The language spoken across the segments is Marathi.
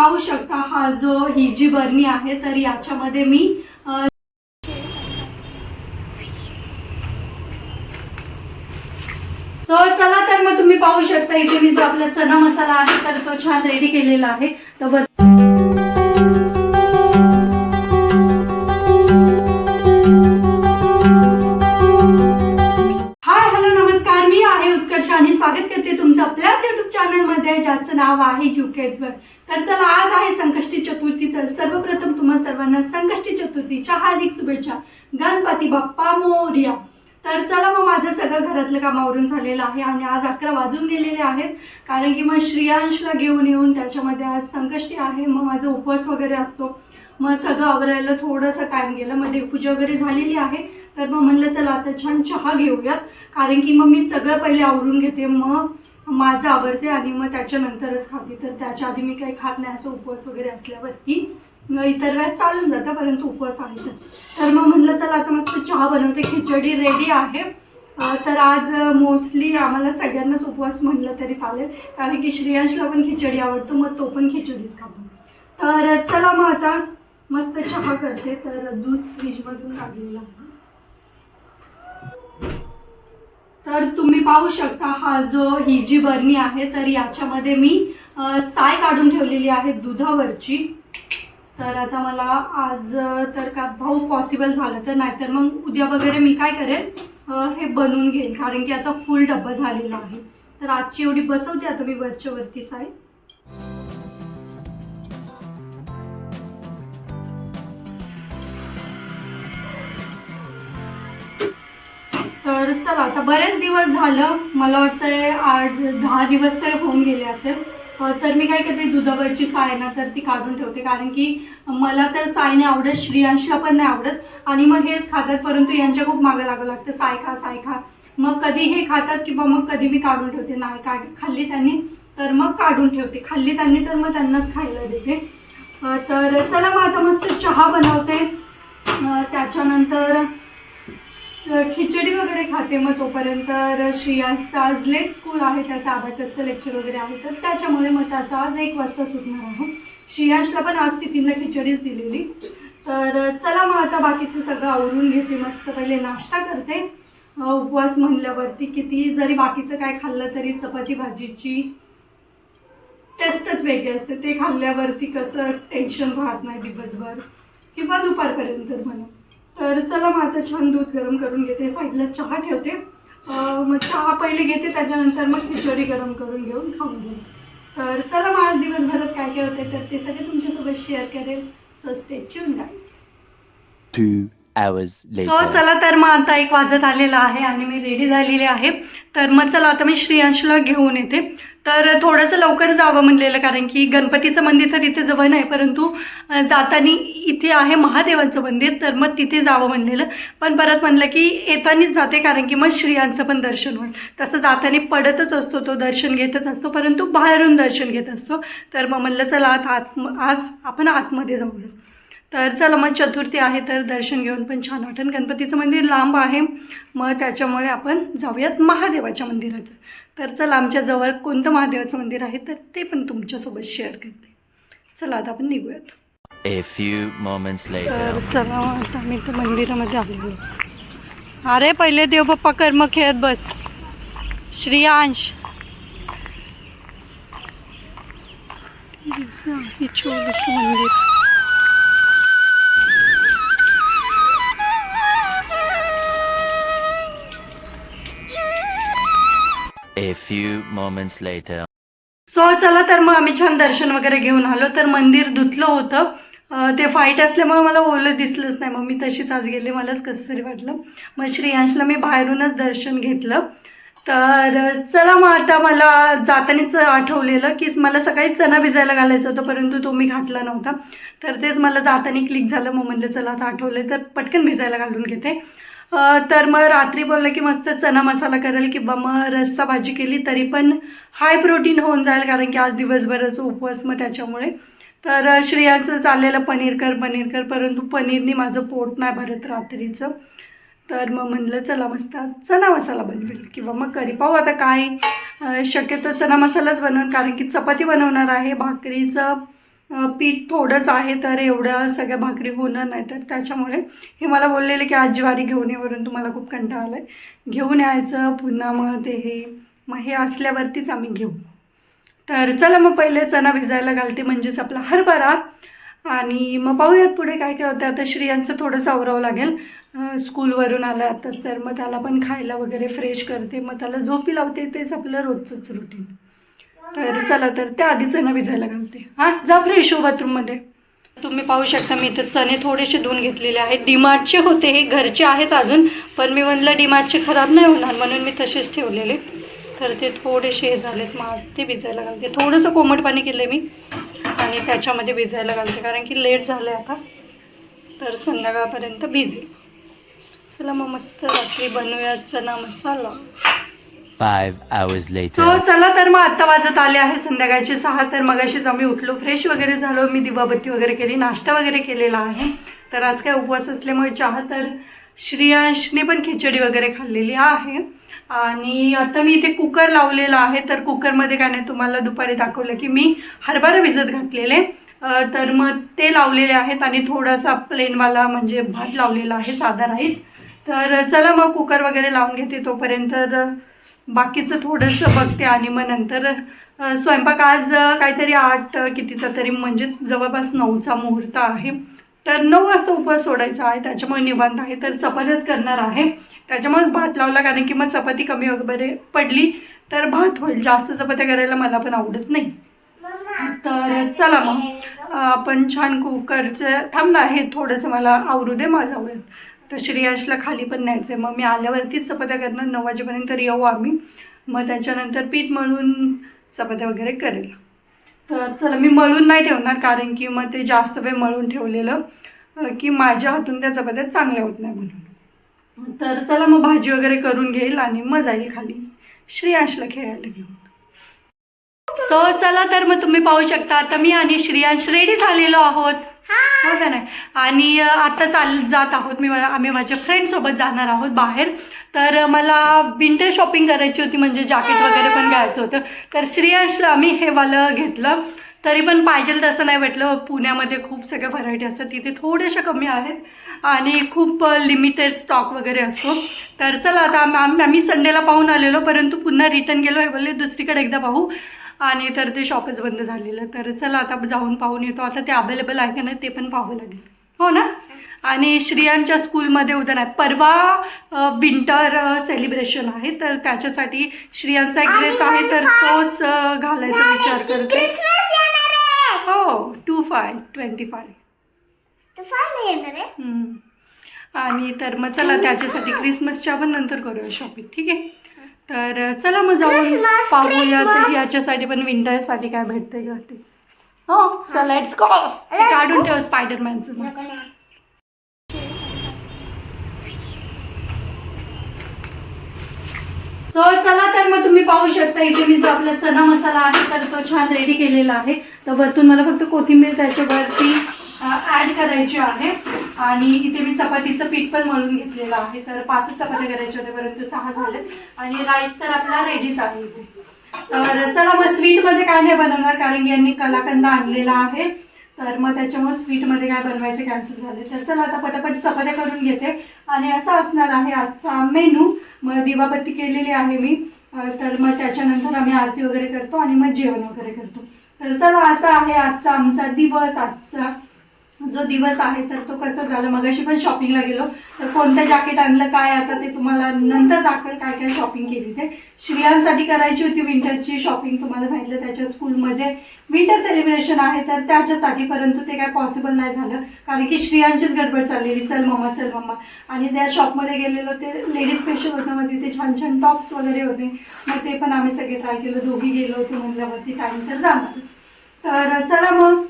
पाहू शकता हा जो ही जी बर्नी आहे तर याच्यामध्ये मी अ, सो चला तर मग तुम्ही पाहू शकता इथे मी जो आपला चना मसाला आहे तर तो छान रेडी केलेला आहे. तर नमस्कार. मी आहे उत्कर्ष आणि स्वागत करते तुमचं आपल्याच युट्यूब चॅनलमध्ये ज्याचं नाव आहे युकेज तर चला आज आहे संकष्टी चतुर्थी तर सर्वप्रथम तुम्हा सर्वांना संकष्टी चतुर्थीच्या हार्दिक शुभेच्छा. गणपती बाप्पा मोर्या. तर चला मग माझं सगळं घरातलं काम आवरून झालेलं आहे आणि आज अकरा वाजून गेलेले आहेत. कारण की मग श्रियांशला घेऊन येऊन त्याच्यामध्ये आज संकष्टी आहे. मग माझा उपवास वगैरे असतो. मग सगळं आवरायला थोडंसं टाईम गेला. मग देवपूजा वगैरे झालेली आहे. तर मग म्हणलं चला आता छान चहा घेऊयात. कारण की मग मी सगळं पहिले आवरून घेते. मग माझं आवडते आणि मग त्याच्यानंतरच खाते. तर त्याच्या आधी मी काही खात नाही असं उपवास वगैरे असल्यावरती. मग इतर वेळेस चालून जातं परंतु उपवास आहे तर. मग म्हणलं चला आता मस्त चहा बनवते. खिचडी रेडी आहे. तर आज मोस्टली आम्हाला सगळ्यांनाच उपवास म्हणलं तरी चालेल. कारण की श्रेयांशला पण खिचडी आवडतो मग तो पण खिचडीच खातो. तर चला मग आता मस्त चहा करते. तर दूध फ्रीजमधून काढलेला आहे तर तुम्ही पाहू शकता हा जो ही जी बरणी आहे तर याच्यामध्ये मी साय काढून ठेवलेली आहे दुधावरची. तर आता मला आज तर का भाऊ पॉसिबल झालं तर नाहीतर मग उद्या वगैरे मी काय करेन हे बनवून घेईन. कारण की आता फुल डब्बा झालेला आहे. तर आजची एवढी बसवते आता मी वरच्या वरती साय. तर चला आता बरेच दिवस झालं मला वाटतंय आठ दहा दिवस तर होऊन गेले असेल. तर मी काय करते दुधावरची साय ना तर ती काढून ठेवते. कारण की मला तर साय नाही आवडत श्रियांशला पण नाही आवडत. आणि मग हेच खातात परंतु यांच्या खूप मागं लागावं लागतं. साय खा साय खा मग कधी हे खातात किंवा मग कधी मी काढून ठेवते. नाही काढ खाल्ली त्यांनी तर मग काढून ठेवते. खाल्ली त्यांनी तर मग त्यांनाच खायला देते. तर चला मग आता मस्त चहा बनवते. त्याच्यानंतर खिचडी वगैरे खाते मग तोपर्यंत तर आज लेट स्कूल आहे त्याचा अभ्यासाचं लेक्चर वगैरे आहे तर त्याच्यामुळे मग त्याचा आज एक वाजता सुटणार आहे. श्रियांशला पण आज टिफिनला खिचडीच दिलेली. तर चला मग आता बाकीचं सगळं आवरून घेते मस्त पहिले नाश्ता करते. उपवास म्हणल्यावरती किती जरी बाकीचं काय खाल्लं तरी चपाती भाजीची टेस्टच वेगळी असते. ते खाल्ल्यावरती कसं टेन्शन राहत नाही दिवसभर. किंवा दुपारपर्यंत म्हणा. तर चला मग आता छान दूध गरम करून घेते. साईडला चहा ठेवते. मग चहा पहिले घेते त्याच्यानंतर मग खिचडी गरम करून घेऊन खाऊन घेऊ. तर चला मग आज दिवसभरात काय काय होते तर ते सगळे तुमच्यासोबत शेअर करेल. So stay tune guys so. चला तर मग आता एक वाजत आलेला आहे आणि मी रेडी झालेले आहे. तर मग चला आता मी श्रेयांशला घेऊन येते. तर थोडंसं लवकर जावं म्हणलेलं कारण की गणपतीचं मंदिर तर इथे जवळ नाही परंतु जाताना इथे आहे महादेवाचं मंदिर तर मग तिथे जावं म्हणलेलं. पण परत म्हणलं की येतानीच जाते कारण की मग श्रियांचं पण दर्शन होईल. तसं जाताना पडतच असतो तो दर्शन घेतच असतो परंतु बाहेरून दर्शन घेत असतो. तर मग म्हणलं चला आता आत आज आपण आतमध्ये जाऊया तर चला मग चतुर्थी आहे तर दर्शन घेऊन पण छान वाटेल. गणपतीचं मंदिर लांब आहे मग त्याच्यामुळे आपण जाऊयात महादेवाच्या मंदिराचं. तर चला आमच्या जवळ कोणतं महादेवाचं मंदिर आहे तर ते पण तुमच्यासोबत शेअर करते. चला आता आपण निघूयात. A few moments later. तर चला आता मी तर मंदिरामध्ये आलेलो अरे पहिले देवबाप्पा कर्म खेळत बस. श्रियांश. मंदिर. A few moments later. So चला तर मग आम्ही छान दर्शन वगैरे घेऊन आलो. तर मंदिर धुतलं होतं. ते फाईट असल्यामुळे मला ओलं दिसलंच नाही. मग मी तशीच आज गेले. मलाच कसं तरी वाटलं. मग श्रेयांशला मी बाहेरूनच दर्शन घेतलं. तर चला मग आता मला जातानीच आठवलेलं की मला सकाळी चणा भिजायला घालायचं होतं परंतु तो मी घातला नव्हता. तर तेच मला जातानी क्लिक झालं. मग म्हणलं चला आता आठवलं तर पटकन भिजायला घालून घेते. तर मग रात्री बोललं की मस्त चना मसाला करेल किंवा मग रस्सा भाजी केली तरी पण हाय प्रोटीन होऊन जाईल कारण की आज दिवसभराचा उपवास मग त्याच्यामुळे. तर श्रेयाचं चाललेलं पनीर कर पनीर कर परंतु पनीरनी माझं पोट नाही भरत रात्रीचं. तर मग म्हणलं चला मस्त आज चना मसाला बनवेल किंवा मग करी. पाहू आता काय शक्यतो चना मसालाच बनवेल कारण की चपाती बनवणार आहे भाकरीचं. पीठ थोडंच आहे तर एवढं सगळ्या भाकरी होणार नाही. तर त्याच्यामुळे हे मला बोललेले की आज ज्वारी घेऊन येवरून तुम्हाला खूप कंटाळा आला आहे घेऊन यायचं पुन्हा मग ते हे मग हे असल्यावरतीच आम्ही घेऊ. तर चला मग पहिले चणा भिजायला घालते म्हणजेच आपला हरभरा. आणि मग पाहूयात पुढे काय काय होतं. आता श्रियांचं थोडंसं आवरावं लागेल. स्कूलवरून आलं आताच तर मग त्याला पण खायला वगैरे फ्रेश करते. मग त्याला झोपी लावते तेच आपलं रोजचंच रुटीन तर चला तर त्या आधी चणा भिजायला घालते. हां जा फ्रेश हो बाथरूममध्ये तुम्ही पाहू शकता मी इथं चणे थोडेसे धुवून घेतलेले आहेत. डिमार्टचे होते हे घरचे आहेत अजून पण मी म्हणलं डिमार्टचे खराब नाही होणार म्हणून मी तसेच ठेवलेले. तर ते थोडेसे हे झालेत मग ते भिजायला घालते. थोडंसं कोमट पाणी केलं मी आणि त्याच्यामध्ये भिजायला घालते कारण की लेट झालं आहे आता. तर संध्याकाळपर्यंत भिजेल. चला मग मस्त रात्री बनवूया चना मसाला. So later. चला तर मग आत्ता वाजत आले आहे संध्याकाळचे सहा तर मगाशीच आम्ही उठलो फ्रेश वगैरे झालो मी दिवाबत्ती वगैरे केली नाश्ता वगैरे केलेला आहे. तर आज काय उपवास असल्यामुळे चहा तर श्रियांशने पण खिचडी वगैरे खाल्लेली आहे. आणि आता मी इथे कुकर लावलेला आहे. तर कुकरमध्ये काय नाही तुम्हाला दुपारी दाखवलं की मी हरभरा भिजत घातलेले. तर मग ते लावलेले आहेत आणि थोडासा प्लेनवाला म्हणजे भात लावलेला आहे साधा राईस तर चला मग कुकर वगैरे लावून घेते तोपर्यंत. तर बाकीचं थोडंसं बघते आणि मग नंतर स्वयंपाक आज काहीतरी आठ कितीचा तरी म्हणजे जवळपास नऊचा मुहूर्त आहे. तर नऊ वाजता उपवास सोडायचा आहे त्याच्यामुळे निवांत आहे. तर चपात्याच करणार आहे. त्याच्यामुळेच भात लावला कारण की मग चपाती कमी वगैरे पडली. तर भात होईल. जास्त चपात्या करायला मला पण आवडत नाही. तर चला मग. आपण छान कुकरचं थांबलं आहे. थोडंसं मला आवरू दे माझं आवडत तर श्रेयसला खाली पण न्यायचं आहे मग मी आल्यावरतीच चपात्या करणार नऊ वाजेपर्यंत येऊ आम्ही. मग त्याच्यानंतर पीठ मळून चपात्या वगैरे करेल. तर चला मी मळून नाही ठेवणार कारण की मग ते जास्त वेळ मळून ठेवलेलं की माझ्या हातून त्या चपात्या चांगल्या होत नाही म्हणून. तर चला मग भाजी वगैरे करून घेईल आणि मग जाईल खाली. श्रेयांशला खेळायला घेऊन. सो चला तर मग तुम्ही पाहू शकता आता मी आणि श्रेयांश रेडी झालेलो आहोत. हो का नाही? आणि आता चाल जात आहोत मी आम्ही माझ्या फ्रेंडसोबत जाणार आहोत बाहेर. तर मला विंटर शॉपिंग करायची होती म्हणजे जॅकेट वगैरे पण घ्यायचं होतं. तर श्रेयांशला आम्ही हे वालं घेतलं. तरी पण पाहिजे तसं नाही भेटलं. पुण्यामध्ये खूप सगळ्या व्हरायटी असतात. तिथे थोड्याशा कमी आहेत. आणि खूप लिमिटेड स्टॉक वगैरे असतो. तर चला आता आम- आम- आम्ही संडेला पाहून आलेलो. परंतु पुन्हा रिटर्न गेलो. हे बोलले दुसरीकडे एकदा पाहू. आणि तर ते शॉपच बंद झालेलं. तर चला आता जाऊन पाहून येतो. आता ते अवेलेबल आहे का नाही ते पण पाहावं लागेल. हो ना? आणि श्रियांच्या स्कूलमध्ये उद्या नाही परवा विंटर सेलिब्रेशन आहे. तर त्याच्यासाठी श्रियांचा एक ड्रेस आहे तर तोच घालायचा विचार करते. हो टू फाय ट्वेंटी फाय. आणि तर मग चला त्याच्यासाठी क्रिसमसच्या पण नंतर करूया शॉपिंग ठीक आहे? तर चला मग जाऊन पाहूया तर. याच्यासाठी पण विंटरसाठी काय भेटते का ते. हो चल लेट्स गो काढून ठेव स्पायडरमॅनचं मग सो चला तर मग तुम्ही पाहू शकता इथे मी जो आपला चना मसाला आहे तर तो छान रेडी केलेला आहे. तर वरतून मला फक्त कोथिंबीर त्याच्यावरती ऍड करायची आहे. आणि इथे मी चपातीचं पीठ पण मळून घेतलेलं आहे. तर पाचच चपात्या करायच्या होत्या परंतु सहा झालेत. आणि राईस तर आपला रेडीच आहे. तर चला मग स्वीटमध्ये काय नाही बनवणार कारण की यांनी कलाकंद आणलेला आहे. तर मग त्याच्यामुळे स्वीटमध्ये काय बनवायचे कॅन्सल झाले. तर चला आता पटापट चपात्या करून घेते. आणि असा असणार आहे आजचा मेनू मग दिवाबत्ती केलेली आहे मी. तर मग त्याच्यानंतर आम्ही आरती वगैरे करतो आणि मग जेवण वगैरे करतो. तर चला असा आहे आजचा आमचा दिवस आजचा जो दिवस आहे तर तो कसं झाला? मगाशी पण शॉपिंगला गेलो. तर कोणतं जॅकेट आणलं काय आता ते तुम्हाला नंतर दाखवेल काय काय शॉपिंग केली ते. श्रियांसाठी करायची होती विंटरची शॉपिंग तुम्हाला सांगितलं त्याच्या स्कूलमध्ये विंटर सेलिब्रेशन आहे तर त्याच्यासाठी परंतु ते काय पॉसिबल नाही झालं. कारण की श्रियांचीच गडबड चाललेली. चल मम्मा चल मम्मा आणि त्या शॉपमध्ये गेलेलो ते लेडीज स्पेशल होतं मग तिथे छान छान टॉप्स वगैरे होते. मग ते पण आम्ही सगळे ट्राय केलं. दोघी गेलो होतो म्हणल्यावरती टाईम तर जाणारच. तर चला मग.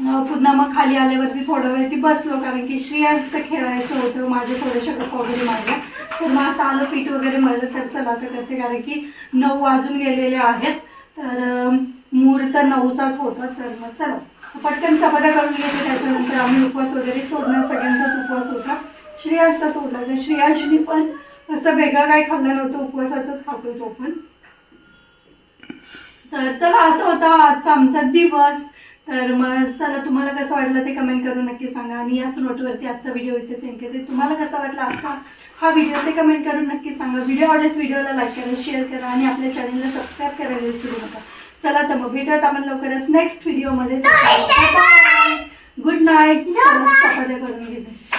पुन्हा मग खाली आल्यावरती थोडा वेळ ती बसलो कारण की श्रेयांचं खेळायचं होतं माझ्या थोड्याशा गप्पा वगैरे मारल्या तर मग आता आलं पीठ वगैरे मळलं तर चला तर करते कारण की नऊ वाजून गेलेले आहेत. तर मुहूर्त नऊचाच होता तर मग चला. पटकन चपात्या करून घेते त्याच्यानंतर आम्ही उपवास वगैरे सोडणार सगळ्यांचाच उपवास होता. श्रेयांचा सोडला तर श्रेयांशनी पण असं वेगळं काय खाल्लं नव्हतं उपवासाचंच खातो तो पण. तर चला असं होता आजचा आमचा दिवस. तर मग चला तुम्हाला कसं वाटलं ते कमेंट करून नक्की सांगा. आणि याच नोटवरती आजचा व्हिडिओ इथेच एंड करते तुम्हाला कसा वाटला आजचा हा व्हिडिओ ते कमेंट करून नक्की सांगा. व्हिडिओ आवडल्यास व्हिडिओला लाईक करा शेअर करा आणि आपल्या चॅनलला सबस्क्राईब करायला विसरू नका. चला तर मग भेटूयात आपण लवकरच नेक्स्ट व्हिडिओमध्ये गुड नाईट करून घेते.